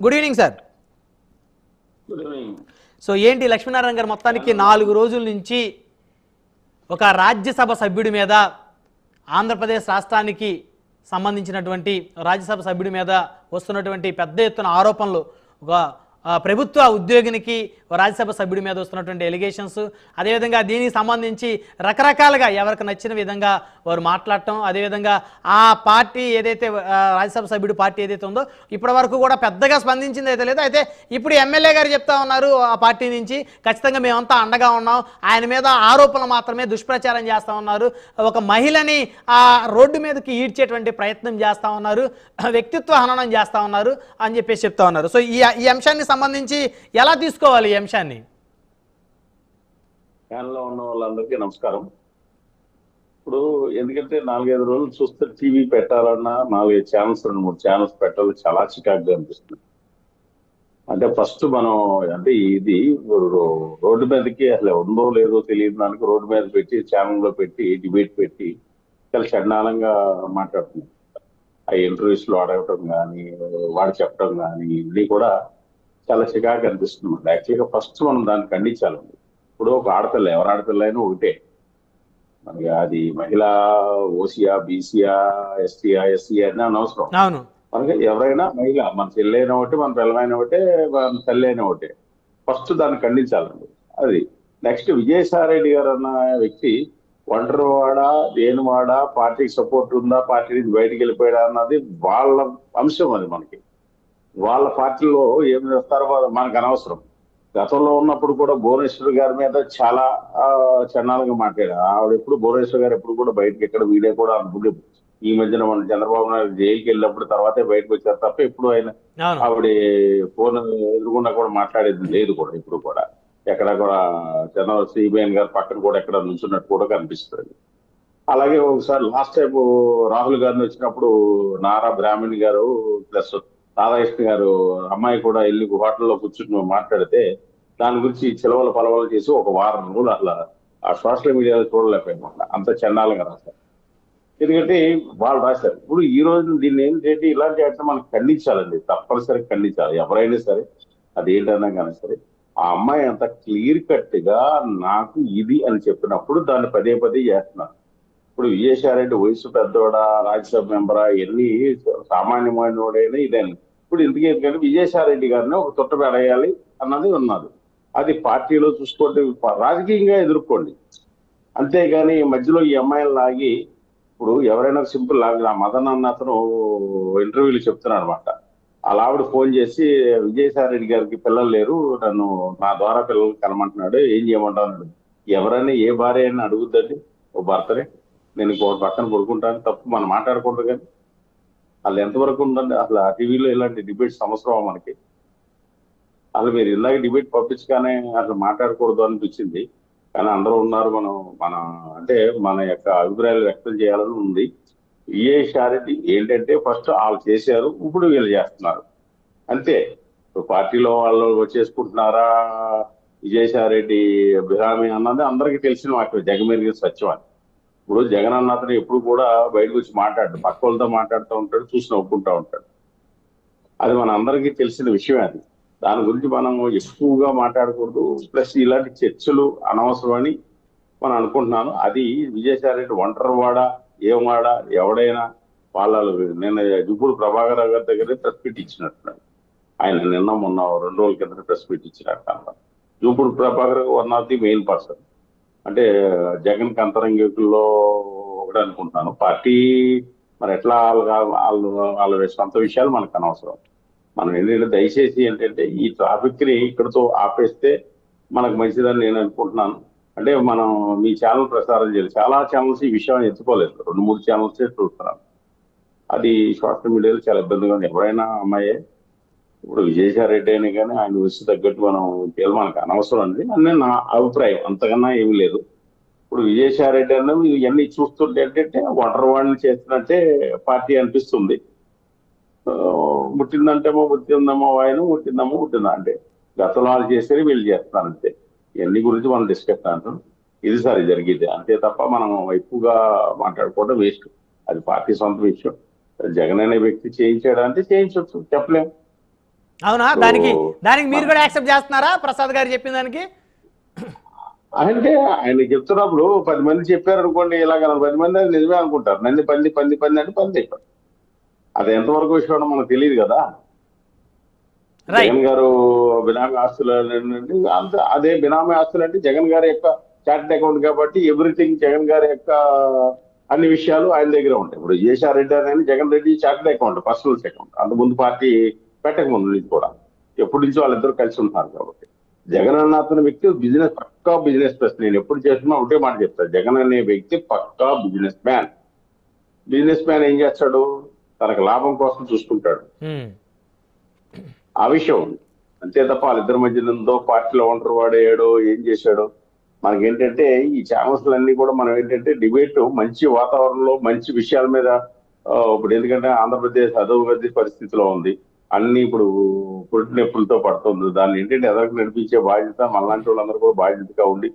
Good evening sir good evening so ఏంటి లక్ష్మీనారాయణ గారు మొత్తానికి నాలుగు రోజుల నుంచి ఒక రాజ్యసభ సభ్యుడి మీద ఆంధ్రప్రదేశ్ రాష్ట్రానికి సంబంధించినటువంటి రాజ్యసభ సభ్యుడి మీద వస్తున్నటువంటి పెద్ద ఎత్తున ఆరోపణలు ఒక ప్రభుత్వ ఉద్యోగినికి రాజ్యసభ సభ్యుడి మీద వస్తున్నటువంటి ఎలిగేషన్స్ అదేవిధంగా దీనికి సంబంధించి రకరకాలుగా ఎవరికి నచ్చిన విధంగా వారు మాట్లాడటం అదేవిధంగా ఆ పార్టీ ఏదైతే రాజ్యసభ సభ్యుడు పార్టీ ఏదైతే ఉందో ఇప్పటి వరకు కూడా పెద్దగా స్పందించింది అయితే లేదు. అయితే ఇప్పుడు ఎమ్మెల్యే గారు చెప్తా ఉన్నారు ఆ పార్టీ నుంచి ఖచ్చితంగా మేమంతా అండగా ఉన్నాం. ఆయన మీద ఆరోపణలు మాత్రమే దుష్ప్రచారం చేస్తూ ఉన్నారు. ఒక మహిళని ఆ రోడ్డు మీదకి ఈడ్చేటువంటి ప్రయత్నం చేస్తూ ఉన్నారు. వ్యక్తిత్వ హననం చేస్తూ ఉన్నారు అని చెప్పేసి చెప్తా ఉన్నారు. సో ఈ ఈ అంశాన్ని సంబంధించి ఎలా తీసుకోవాలి ఈ అంశాన్ని? ఫ్యాన్లో ఉన్న వాళ్ళందరికీ నమస్కారం. ఇప్పుడు ఎందుకంటే నాలుగైదు రోజులు చూస్తే టీవీ పెట్టాలన్నా నాలుగైదు ఛానల్స్ రెండు మూడు ఛానల్స్ పెట్టాలి. చాలా చికాకుగా అనిపిస్తుంది. అంటే ఫస్ట్ మనం అంటే ఇది రోడ్డు మీదకి అసలు ఉందో లేదో తెలియదు దానికి రోడ్డు మీద పెట్టి ఛానల్లో పెట్టి డిబేట్ పెట్టి చాలా చండాలంగా మాట్లాడుతున్నాం. ఆ ఇంటర్వ్యూస్లో అడగటం కానీ వాడు చెప్పడం కానీ ఇవన్నీ కూడా చాలా చికాకు అనిపిస్తుంది యాక్చువల్గా ఫస్ట్ మనం దాన్ని ఖండించాలండి ఇప్పుడు ఒక ఆడపిల్ల ఎవరు ఆడపిల్ల అయినా ఒకటే. మనకి అది మహిళ ఓసీయా బీసీయా ఎస్టీయా ఎస్సీయా అని అనవసరం. అవును. మనకి ఎవరైనా మహిళ మన చెల్లి అయినా ఒకటి మన పిల్లలైన ఒకటే మన తల్లి అయినా ఒకటే. ఫస్ట్ దాన్ని ఖండించాలండి అది. నెక్స్ట్ విజయసాయిరెడ్డి గారు అన్న వ్యక్తి ఒంటరి వాడా దేని వాడా పార్టీకి సపోర్ట్ ఉందా పార్టీ నుంచి బయటికి వెళ్ళిపోయాడా అన్నది వాళ్ళ అంశం అది మనకి. వాళ్ళ పార్టీలో ఏం చేస్తారో మనకు అనవసరం. గతంలో ఉన్నప్పుడు కూడా భువనేశ్వర్ గారి మీద చాలా చండాలంగా మాట్లాడారు. ఆవిడ ఎప్పుడు భువనేశ్వర్ గారు ఎప్పుడు కూడా బయటకి ఎక్కడ వీడియో కూడా అనుకుంటే ఈ మధ్యన మన చంద్రబాబు నాయుడు జైలుకి వెళ్ళినప్పుడు తర్వాతే బయటకు వచ్చారు తప్ప ఎప్పుడు ఆయన ఆవిడ ఫోన్ ఎదురుగుండా కూడా మాట్లాడేది లేదు కూడా ఇప్పుడు కూడా. ఎక్కడ కూడా చంద్రబాబు సిబిఎన్ గారు పక్కన కూడా ఎక్కడ నుంచున్నట్టు కూడా కనిపిస్తుంది అలాగే ఒకసారి లాస్ట్ టైం రాహుల్ గాంధీ వచ్చినప్పుడు నారా బ్రాహ్మణి గారు ప్లస్ రాధాకృష్ణ గారు అమ్మాయి కూడా వెళ్ళి హోటల్లో కూర్చుని మాట్లాడితే దాని గురించి చిలవలు పలవలు చేసి ఒక వారం రోజులు అట్లా ఆ సోషల్ మీడియాలో చూడలేకపోయినా అంత చండాలంగా రాశారు. ఎందుకంటే వాళ్ళు రాశారు. ఇప్పుడు ఈ రోజు దీన్ని ఏంటంటే ఇలాంటి అంటే మనం ఖండించాలండి. తప్పనిసరిగా ఖండించాలి. ఎవరైనా సరే అదేంటన్నా కానీ సరే ఆ అమ్మాయి అంత క్లియర్ కట్గా నాకు ఇది అని చెప్పినప్పుడు దాన్ని పదే పదే చేస్తున్నారు. ఇప్పుడు విజయసాయిరెడ్డి వయసు పెద్దోడా రాజ్యసభ మెంబరా ఎన్ని సామాన్యమైనోడైనా ఇదేనా ఇప్పుడు ఎందుకు ఎందుకంటే విజయసాయిరెడ్డి గారిని ఒక తుట్ట పెడేయాలి అన్నది ఉన్నది. అది పార్టీలో చూసుకోండి రాజకీయంగా ఎదుర్కోండి. అంతేగాని ఈ మధ్యలో ఈ అమ్మాయిలు లాగి ఇప్పుడు ఎవరైనా సింపుల్ లాగి ఆ మదన్ అన్న అతను ఇంటర్వ్యూలు చెప్తున్నాడు అనమాట అలా ఆవిడ ఫోన్ చేసి విజయసాయిరెడ్డి గారికి పిల్లలు లేరు నన్ను నా ద్వారా పిల్లలు కనమంటున్నాడు ఏం చేయమంటాడు ఎవరైనా ఏ భార్య అయినా అడుగుద్దండి ఓ భర్తనే. నేను ఇంకో పక్కన పడుకుంటాను తప్పు మనం మాట్లాడకూడదు కానీ. వాళ్ళు ఎంతవరకు ఉందండి? అసలు ఆ టీవీలో ఇలాంటి డిబేట్ సంవత్సరం మనకి? అసలు మీరు ఇలాగ డిబేట్ పంపించగానే అసలు మాట్లాడకూడదు అనిపించింది. కానీ అందరూ ఉన్నారు మనం మన అంటే మన యొక్క అభిప్రాయాలు వ్యక్తం చేయాలని ఉంది. విజయసాయిరెడ్డి ఏంటంటే ఫస్ట్ వాళ్ళు చేశారు ఇప్పుడు వీళ్ళు చేస్తున్నారు. అంతే. పార్టీలో వాళ్ళు వచ్చేసుకుంటున్నారా విజయసాయిరెడ్డి బిహామీ అన్నది అందరికీ తెలిసిన వాటి జగమెరిగిన సత్యం అని ఇప్పుడు జగన్ అన్న అతను ఎప్పుడు కూడా బయటకు వచ్చి మాట్లాడు పక్క వాళ్ళతో మాట్లాడుతూ ఉంటాడు చూసి నవ్వుకుంటూ ఉంటాడు. అది మన అందరికీ తెలిసిన విషయమే అది. దాని గురించి మనం ఎక్కువగా మాట్లాడకూడదు. ప్లస్ ఇలాంటి చర్చలు అనవసరం అని మనం అనుకుంటున్నాను. అది విజయసాయిరెడ్డి ఒంటరి వాడా ఏం వాడా ఎవడైనా వాళ్ళ నిన్న ఇప్పుడు ప్రభాకర్ గారి దగ్గర ప్రెస్ మీట్ ఇచ్చినట్టున్నాడు ఆయన నిన్న మొన్న రెండు రోజుల కింద ప్రెస్ మీట్ ఇచ్చినట్టు అనమాట Jupudi Prabhakar one of the main person. అంటే జగన్ కంతరంగికుల్లో ఒకటి అనుకుంటున్నాను. పార్టీ మరి ఎట్లా వాళ్ళు వాళ్ళు వాళ్ళ సొంత విషయాలు మనకు అనవసరం. మనం ఏంటంటే దయచేసి ఏంటంటే ఈ ట్రాఫిక్ని ఇక్కడతో ఆపేస్తే మనకు మంచిదని నేను అనుకుంటున్నాను. అంటే మనం మీ ఛానల్ ప్రసారం చేయాలి. చాలా ఛానల్స్ ఈ విషయం ఎత్తుకోలేదు. రెండు మూడు ఛానల్స్ చూస్తున్నాను అది సోషల్ మీడియాలో చాలా ఇబ్బందిగా ఉంది. ఎవరైనా అమ్మాయే ఇప్పుడు విజయసాయి రెడ్డి అయినా కానీ ఆయన వయసు తగ్గట్టు మనం చేయాలి మనకు అనవసరం అండి. అని నా అభిప్రాయం. అంతకన్నా ఏమీ లేదు. ఇప్పుడు విజయసాయి రెడ్డి అన్న ఇవన్నీ చూస్తుంటే ఏంటంటే ఒంటరి వాడిని చేస్తున్నట్టే పార్టీ అనిపిస్తుంది. ముట్టిందంటేమో ముట్టిందమ్మో ఆయన ముట్టిందమ్మో ముట్టిందా అంటే గతంలో వాళ్ళు చేసేది వీళ్ళు చేస్తున్నారు అంతే. ఇవన్నీ గురించి మనం డిస్కస్ అంటాం. ఇది సరే జరిగింది. అంతే తప్ప మనం ఎక్కువగా మాట్లాడుకోవడం వేస్ట్. అది పార్టీ సొంత విషయం. జగన్ అనే వ్యక్తి చేయించాడు అంటే చేయించవచ్చు. చెప్పలేం. అవునా? దానికి దానికి మీరు కూడా యాక్సెప్ట్ చేస్తున్నారా? ప్రసాద్ గారు చెప్పిన దానికి? అంటే ఆయన చెప్తున్నప్పుడు పది మంది చెప్పారు అనుకోండి ఇలాగ పది మంది అది నిజమే అనుకుంటారు. నన్ను పంది పంది పంది అంటే పంది అయిపోతారు అది ఎంతవరకు విషయం మనకు తెలియదు కదా. జగన్ గారు బినామీ ఆస్తులు అంత అదే బినామీ ఆస్తులు అంటే జగన్ గారి యొక్క చార్టెడ్ అకౌంట్ కాబట్టి ఎవ్రీథింగ్ జగన్ గారి యొక్క అన్ని విషయాలు ఆయన దగ్గర ఉంటాయి. ఇప్పుడు జేషా రెడ్డి అనేది Jagan Reddy chartered account personal account. అంత ముందు పార్టీ పెట్టక ముందు నుంచి కూడా ఎప్పటి నుంచో వాళ్ళిద్దరు కలిసి ఉంటున్నారు కాబట్టి. జగన్ అన్న అతని వ్యక్తి బిజినెస్ పక్కా బిజినెస్ పర్సన్ నేను ఎప్పుడు చేస్తున్నా ఒకటే మాట చెప్తాను జగన్ అనే వ్యక్తి పక్కా బిజినెస్ మ్యాన్ బిజినెస్ మ్యాన్ ఏం చేస్తాడు? తనకు లాభం కోసం చూసుకుంటాడు. ఆ విషయం అంతే తప్ప వాళ్ళిద్దరి మధ్య ఉందో పార్టీలో ఒంటరి వాడేయడో ఏం చేశాడో? మనకేంటంటే ఈ ఛానల్స్ అన్ని కూడా మనం ఏంటంటే డిబేట్ మంచి వాతావరణంలో మంచి విషయాల మీద ఇప్పుడు ఎందుకంటే ఆంధ్రప్రదేశ్ అధోగతి పరిస్థితిలో ఉంది. అన్ని ఇప్పుడు పుట్టి నొప్పులతో పడుతుంది. దాన్ని ఏంటంటే ఎదరికి నడిపించే బాధ్యత మనలాంటి వాళ్ళందరూ కూడా బాధ్యతగా ఉండి